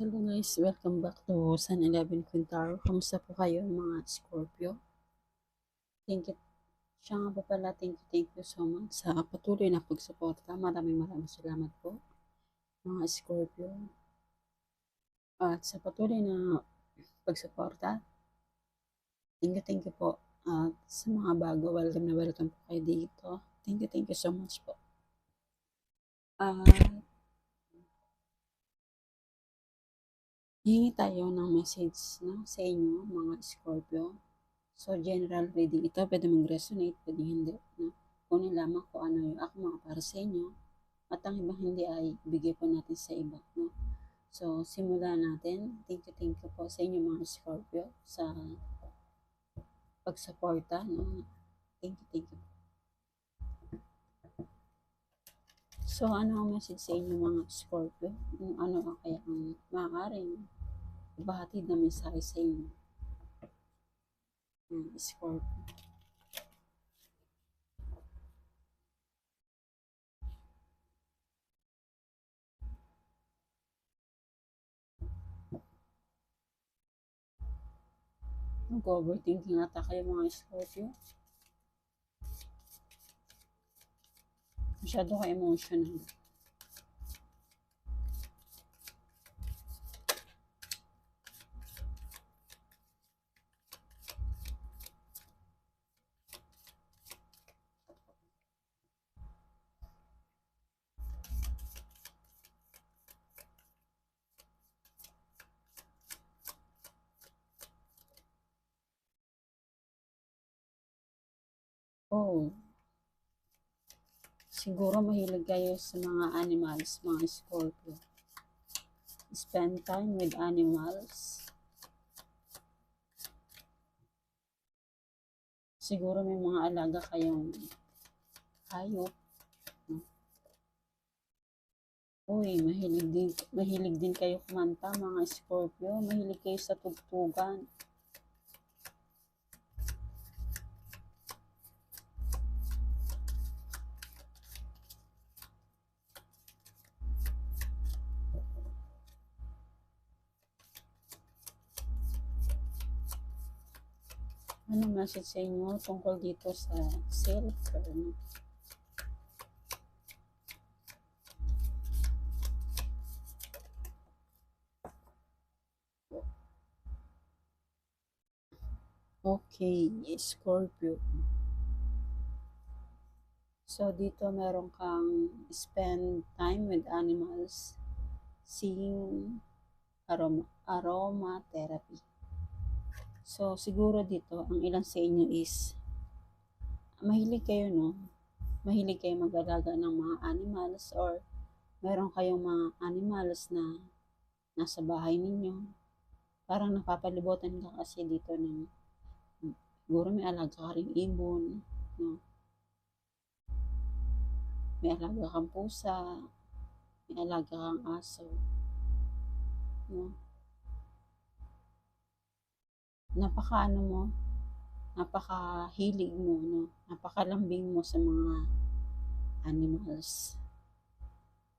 Hello guys, welcome back to San 11 Quintaro. Kamusta po kayo mga Scorpio? Thank you. Siya nga po pala, thank you, thank you so much sa patuloy na pagsuporta. Maraming maraming salamat po mga Scorpio. At sa patuloy na pagsuporta, thank you, thank you po. At sa mga bago, welcome na welcome po kayo dito. Thank you, thank you so much po. At Hingi tayo ng message no, sa inyo, mga Scorpio. So, general reading ito, pwede mag-resonate, pwede hindi. No? Kunin lamang kung ano yung ako mga para sa inyo. At ang ibang hindi ay bigay po natin sa iba. No? So, simulan natin. Thank you, thank you po sa inyo mga Scorpio sa pagsuporta. No? Thank you, thank you. So, ano ang message sa inyo mga Scorpio? Kung ano ang kaya ang maaaring ibahatid na mensahe sa inyo? Mga Scorpio. Nag-overthinking ata kayo mga Scorpio. Masyado ka emotional. Oh, siguro mahilig kayo sa mga animals, mga Scorpio. Spend time with animals. Siguro may mga alaga kayong hayop. Uy, mahilig din, mahilig din kayo kumanta, mga Scorpio. Mahilig kayo sa tugtugan. Ano message sa inyo tungkol dito sa self ano? Okay, Scorpio. So, dito meron kang spend time with animals, seeing aroma, aroma therapy. So, siguro dito, ang ilan sa inyo is, mahilig kayo, no? Mahilig kayo mag-alaga ng mga animals or meron kayong mga animals na nasa bahay ninyo. Parang napapalibutan ka kasi dito ng, siguro may alaga ka rin ibon, no? May alaga kang pusa, may alaga kang aso, no? Napaka ano mo, napaka-hilig mo, no? Napakalambing mo sa mga animals.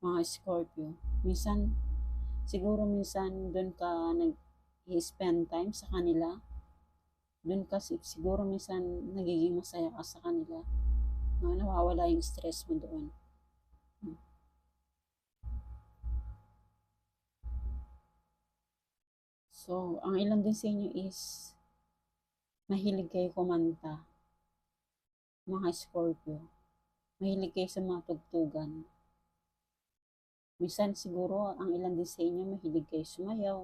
Mga Scorpio. Minsan, siguro minsan doon ka nag-spend time sa kanila. Doon ka siguro minsan nagiging masaya ka sa kanila. No? Nawawala yung stress mo doon. So, ang ilan din sa inyo is mahilig kayo kumanta. Mga Scorpio. Mahilig kayo sa mga tugtugan. Minsan siguro ang ilan din sa inyo mahilig kayo sumayaw.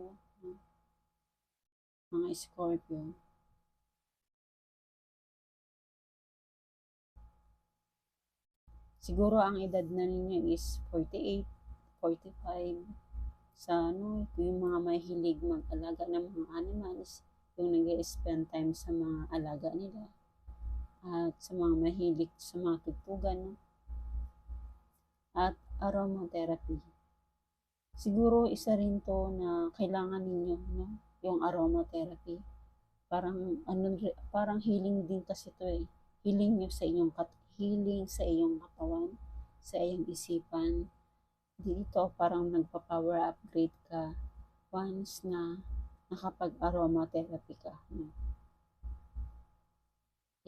Mga Scorpio. Siguro ang edad na ninyo is 48, 45, sa ano, yung mga mahilig mag-alaga ng mga animals, yung nag spend time sa mga alaga nila, at sa mga mahilig sa mga tugtugan, no? at aromatherapy. Siguro isa rin to na kailangan ninyo, no? yung aromatherapy. Parang, ano, parang healing din kasi to eh. Healing nyo sa inyong kat healing sa iyong katawan, sa iyong isipan, dito parang nagpa-power upgrade ka once na nakapag-aromatherapy ka.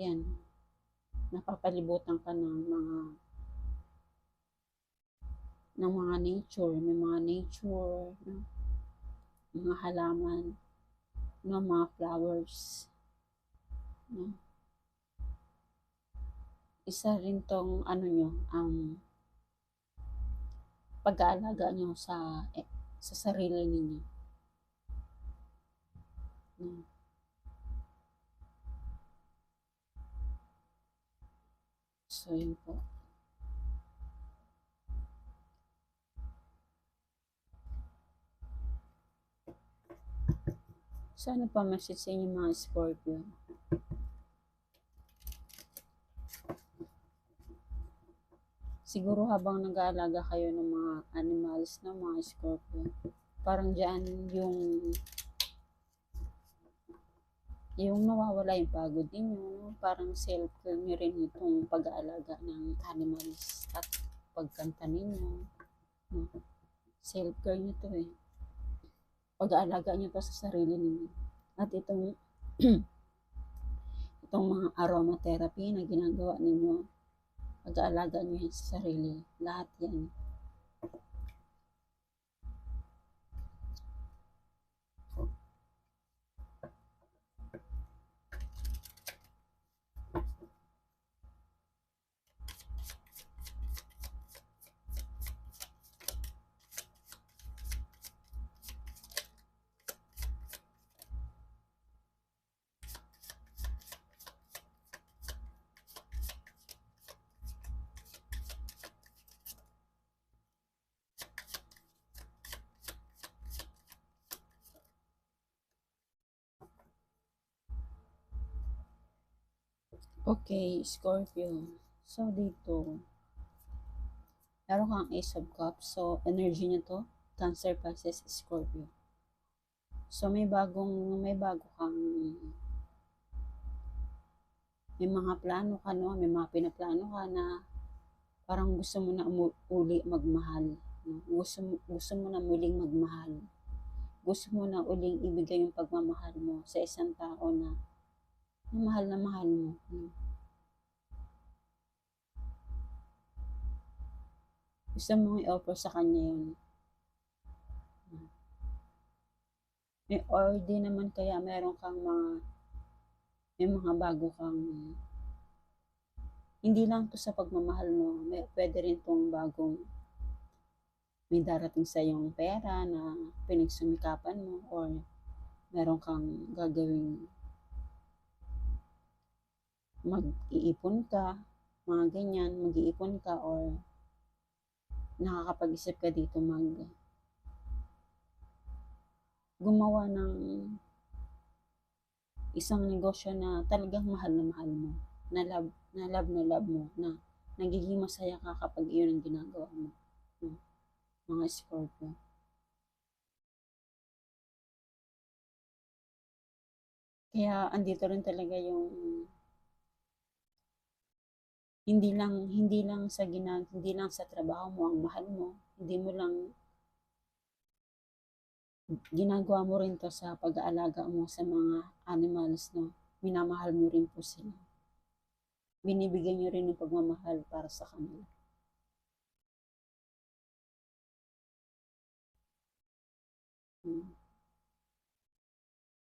Yan. Napapalibutan ka ng mga ng mga nature, may mga nature, no? mga halaman, no? mga flowers. No? Isa rin tong ano nyo, um, pag-aalaga nyo sa eh, sa sarili ninyo. No? So, yun po. So, ano pa message sa inyo mga Scorpio? Siguro habang nag-aalaga kayo ng mga animals na mga Scorpio, parang dyan yung yung nawawala yung pagod ninyo, parang self-care nyo rin itong pag-aalaga ng animals at pagkanta ninyo. Self-care nyo to eh. Pag-aalaga nyo to sa sarili ninyo. At itong itong mga aromatherapy na ginagawa ninyo, pag-aalaga yan sa sarili. Lahat yan. Okay, Scorpio. So, dito, meron kang Ace of Cups. So, energy niya to, Cancer, Pisces, Scorpio. So, may bagong, may bago kang, may mga plano ka, no? May mga pinaplano ka na parang gusto mo na uli magmahal. No? Gusto, gusto mo na muling magmahal. Gusto mo na uling ibigay yung pagmamahal mo sa isang tao na na mahal na mahal mo. No? Gusto mo i-offer sa kanya yun. May or di naman kaya meron kang mga may mga bago kang hindi lang to sa pagmamahal mo, may, pwede rin tong bagong may darating sa yung pera na pinagsumikapan mo or meron kang gagawing mag-iipon ka, mga ganyan, mag-iipon ka or nakakapag-isip ka dito mag gumawa ng isang negosyo na talagang mahal na mahal mo, na love na love na love mo, na nagiging masaya ka kapag iyon ang ginagawa mo. Mga Scorpio. Kaya andito rin talaga yung hindi lang hindi lang sa ginag hindi lang sa trabaho mo ang mahal mo, hindi mo lang ginagawa mo rin to sa pag-aalaga mo sa mga animals, no? Minamahal mo rin po sila. Binibigyan nyo rin ng pagmamahal para sa kanila. Hmm.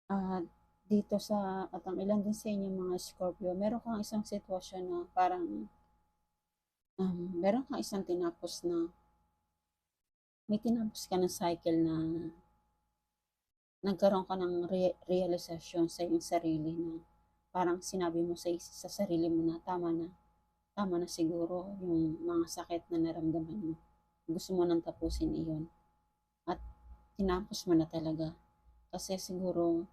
At dito sa, at ang ilan din sa inyo mga Scorpio, meron kang isang sitwasyon na parang, um, meron kang isang tinapos na, may tinapos ka ng cycle na nagkaroon ka ng re- realization sa iyong sarili na parang sinabi mo sa, sa sarili mo na tama na, tama na siguro yung mga sakit na naramdaman mo. Gusto mo nang tapusin iyon. At tinapos mo na talaga. Kasi siguro,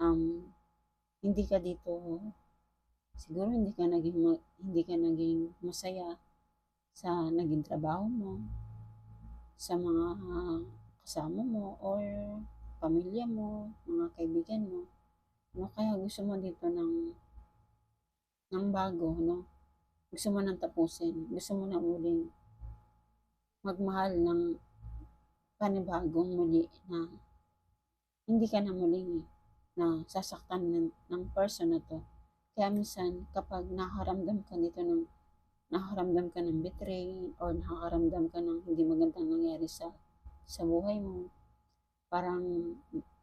um, hindi ka dito, siguro hindi ka naging, hindi ka naging masaya sa naging trabaho mo, sa mga kasama mo, or pamilya mo, mga kaibigan mo. No, kaya gusto mo dito ng ng bago, no? Gusto mo nang tapusin. Gusto mo na uling magmahal ng panibagong muli na hindi ka na muling na sasaktan ng, ng person na to. Kaya minsan, kapag nakaramdam ka dito ng nakaramdam ka ng betray or nakakaramdam ka ng hindi magandang nangyari sa sa buhay mo, parang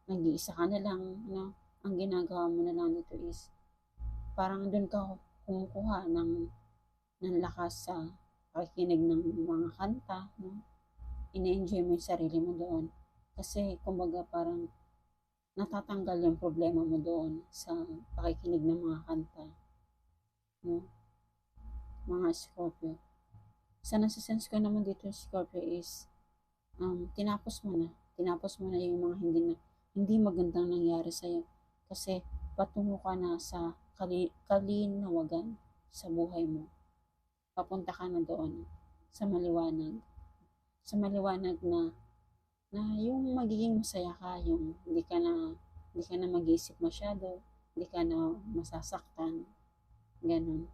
nag-iisa ka na lang, no? Ang ginagawa mo na lang dito is parang doon ka kumukuha ng, ng lakas sa pakikinig ng mga kanta, no? Ine-enjoy mo yung sarili mo doon. Kasi, kumbaga, parang natatanggal yung problema mo doon sa pakikinig ng mga kanta. No? Mga Scorpio. Sa nasa-sense ko naman dito, Scorpio, is um, tinapos mo na. Tinapos mo na yung mga hindi na hindi magandang nangyari sa'yo. Kasi patungo ka na sa kali, kalinawagan sa buhay mo. Papunta ka na doon sa maliwanag. Sa maliwanag na na yung magiging masaya ka, yung hindi ka na hindi ka na mag-isip masyado, hindi ka na masasaktan. Ganun.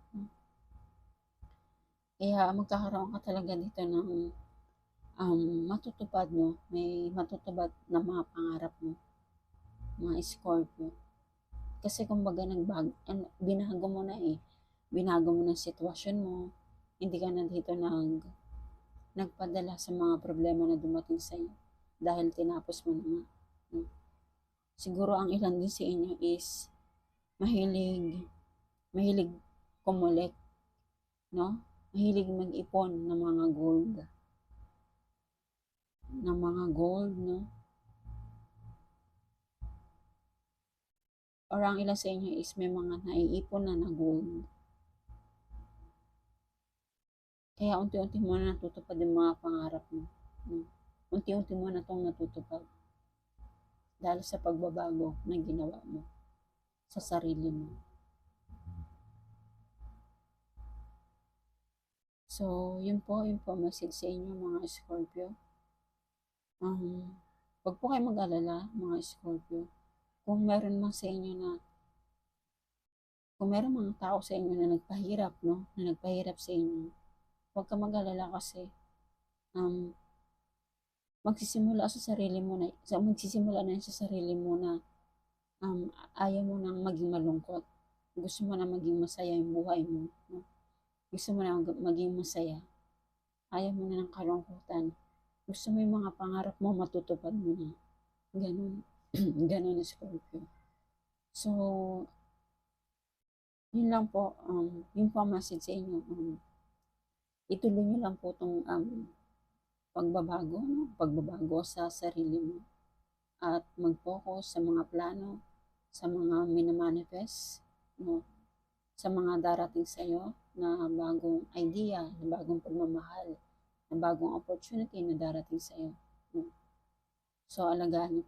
Kaya magkakaroon ka talaga dito ng um, matutupad mo. May matutupad na mga pangarap mo. Mga Scorpio. Kasi kumbaga nagbag, ano, binago mo na eh. Binago mo na sitwasyon mo. Hindi ka na dito nag, nagpadala sa mga problema na dumating sa iyo. Dahil tinapos mo na nga. No? Siguro ang ilan din sa inyo is mahilig, mahilig kumulik. No? Mahilig mag-ipon ng mga gold. Ng mga gold, no? or ang ilan sa inyo is may mga naiipon na na gold. Kaya unti-unti mo na natutupad yung mga pangarap mo. No? Unti-unti mo na itong natutupad. Dahil sa pagbabago na ginawa mo sa sarili mo. So, yun po, yun po message sa inyo mga Scorpio. Um, wag po kayo mag-alala mga Scorpio kung meron man sa inyo na kung meron mga tao sa inyo na nagpahirap, no? Na nagpahirap sa inyo, huwag ka mag-alala kasi um, magsisimula sa sarili mo na, sa, magsisimula na sa sarili mo na um, ayaw mo nang maging malungkot. Gusto mo na maging masaya yung buhay mo. No? Gusto mo na maging masaya. Ayaw mo na ng kalungkutan. Gusto mo yung mga pangarap mo, matutupad mo na. Ganun. Ganon na Scorpio. So, yun lang po, um, yung po message sa inyo, um, ituloy nyo lang po itong um, pagbabago, no? pagbabago sa sarili mo at mag-focus sa mga plano, sa mga minamanifest, no? sa mga darating sa iyo na bagong idea, na bagong pagmamahal, na bagong opportunity na darating sa iyo. No? So, alagaan niyo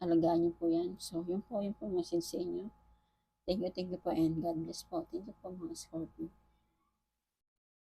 alagaan niyo po yan. So, yun po, yun po message sa inyo. Thank you, thank you po, and God bless po. Thank you po mga Scorpio.